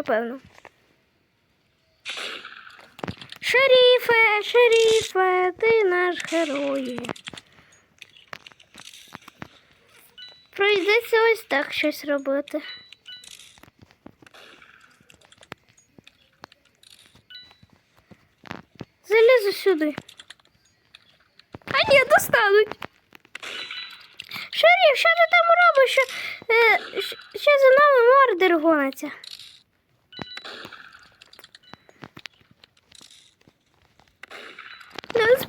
напевно. Шеріфе, шеріфе, ти наш герой. Прийдеться ось так щось робити. Залізу сюди. А ні, достануть. Шеріф, що ти там робиш? Що, е, що за нами мордер гониться?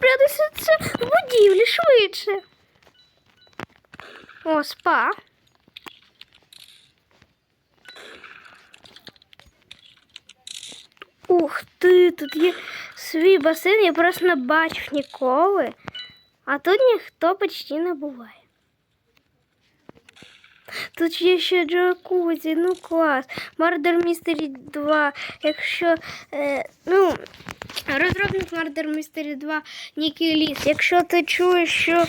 Спрятатися в будівлі швидше. О, спа. Ух ти, тут є свій басейн, я просто не бачив ніколи. А тут ніхто почти не буває. Тут є ще джакузі, ну клас. Murder Mystery 2. Якщо. Е, ну, розробник Murder Mystery 2 Нікі Ліс. Якщо ти чуєш, що.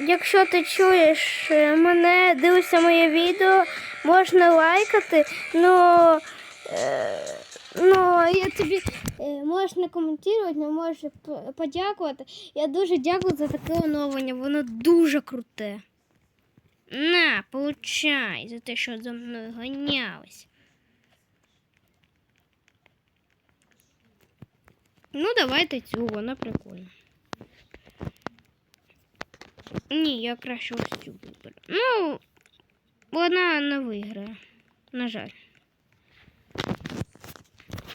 Якщо ти чуєш мене, дивишся моє відео, можна лайкати, ну. Ну, я тобі е, можна коментувати, можеш подякувати. Я дуже дякую за таке оновлення, воно дуже круте. На, получай за те, що за мною ганялись. Ну, давайте цю, вона прикольна. Ні, я краще ось цю виберу. Ну, вона не виграє. На жаль.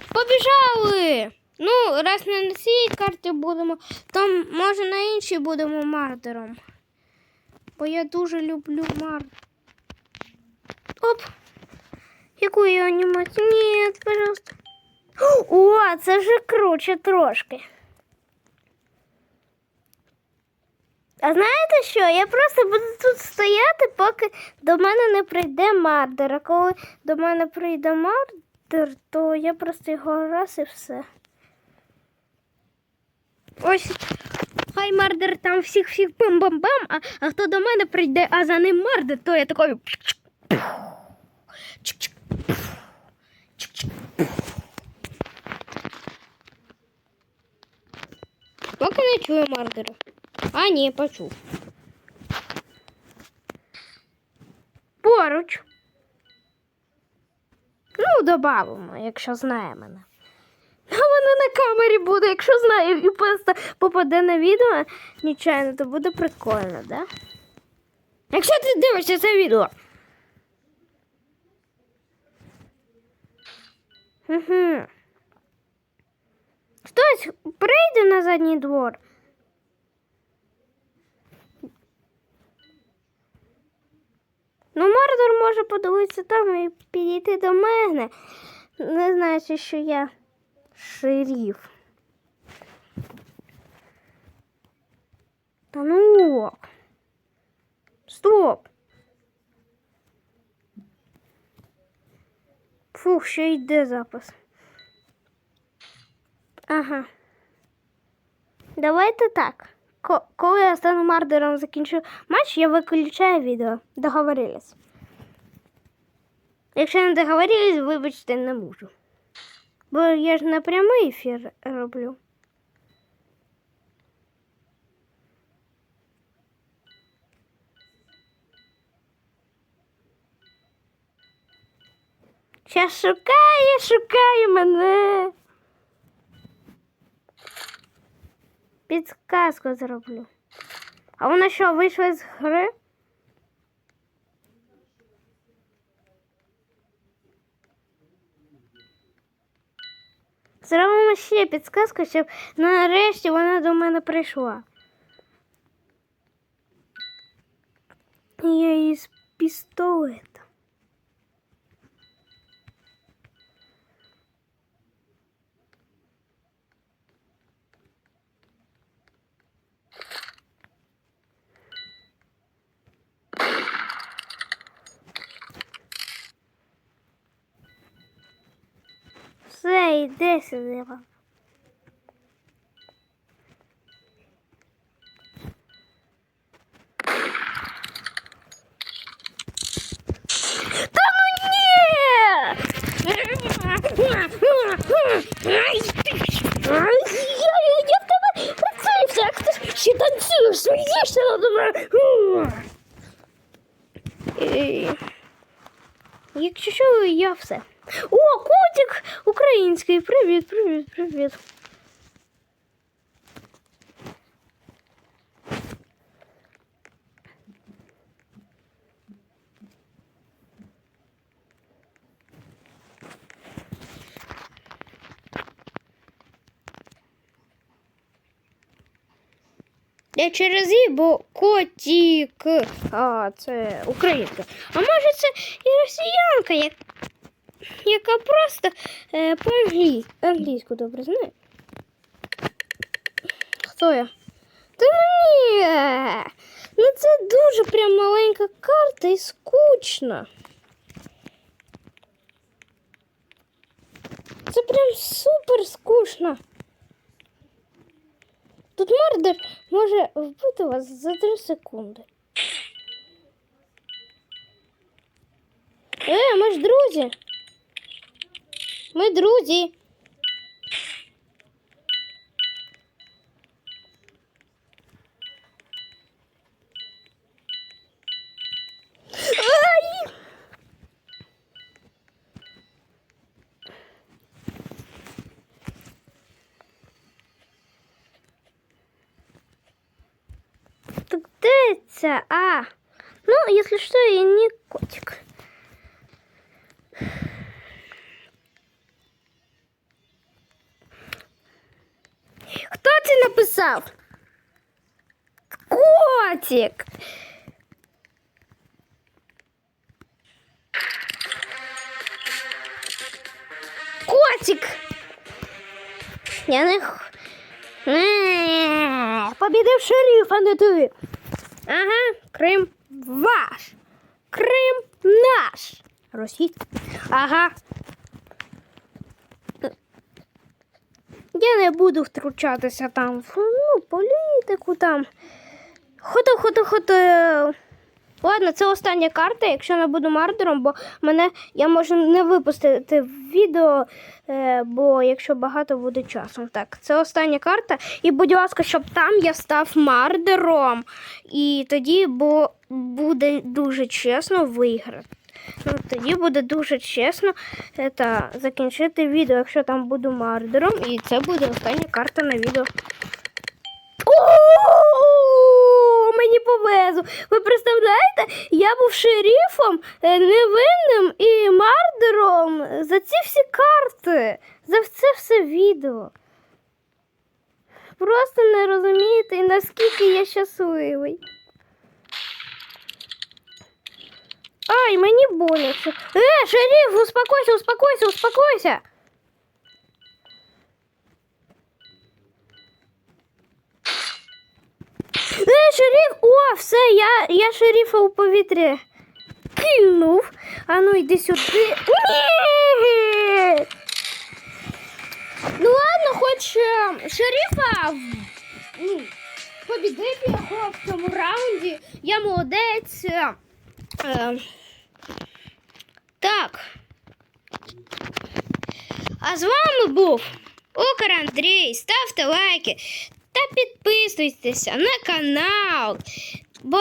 Побіжали! Ну, раз не на цій карті будемо, то може на іншій будемо мардером. Бо я дуже люблю мар. Оп! Яку я анімацію? Ні. О, це вже круче трошки. А знаєте що? Я просто буду тут стояти, поки до мене не прийде мардер. А коли до мене прийде мардер, то я просто його раз і все. Ось хай мардер там всіх всіх бам-бам-бам, а, а хто до мене прийде, а за ним мардер, то я такою. Поки не чую мардера. А, ні, почув. Поруч. Ну, добавимо, якщо знає мене. А вона на камері буде, якщо знає і просто попаде на відео нечайно, то буде прикольно, да? Якщо ти дивишся це відео. Угу. Хтось прийде на задній двор. Ну, Мордор може подивитися там і підійти до мене, не знаючи, що я шеріф. Та ну. Стоп. Фух, ще йде запис. Ага. Давайте так. Ко- Коли я стану мардером закінчу матч, я виключаю відео. Договорились. Якщо не договорились, вибачте, не можу. Бо я ж не прямий ефір роблю. Щас шукає, шукає мене. Підсказку зроблю. А вона що, вийшла з гри? Зробимо ще підсказку, щоб нарешті вона до мене прийшла. Я її з Ей, де сидимо? Ще танцюєш, смієшся на мене. Якщо що, я все. О, котик український. Привіт, привіт, привіт. Я через І, бо котик. А, це українка. А може це і росіянка, як... яка просто е, по-англійську англійську добре знає. Хто я? Та ні. Ну це дуже прям маленька карта і скучно. Це прям супер скучно. Тут мордер може вбити вас за 3 секунди. Е, ми ж друзі. Ми друзі. Це? А. Ну, если что, я не котик. Хто це написав? Котик. Котик. Я не... Побідив шериф, а не ти. Ага, Крим ваш. Крим наш. Російський. Ага. Я не буду втручатися там в ну, політику там. Хото, хото, хото. Ладно, це остання карта, якщо не буду мардером, бо мене я можу не випустити відео, е, бо якщо багато буде часу. Так, це остання карта. І будь ласка, щоб там я став мардером. І тоді бо буде дуже чесно виграти. Ну, тоді буде дуже чесно е, та, закінчити відео, якщо там буду мардером. І це буде остання карта на відео. О, повезло. Ви представляєте, я був шерифом, е, невинним і мардером за ці всі карти, за це все відео. Просто не розумієте, наскільки я щасливий. Ай, мені боляче. Е, шериф, успокойся, успокойся, успокойся. Е, шериф! О, все, я, я шерифа у повітря кинув. А ну йди сюди. Ні! Ну ладно, хоч е, шерифа ну, побідив його в цьому раунді. Я молодець. Е, е, так. А з вами був Окар Андрій. Ставте лайки та підписуйтеся на канал. Бо,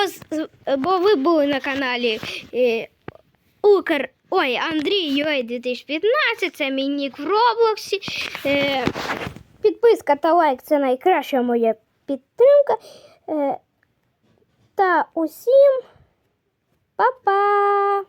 бо ви були на каналі е, Укр. Ой, Андрій Йой 2015, це мій нік в Роблоксі. Е, підписка та лайк це найкраща моя підтримка. Е, та усім па-па!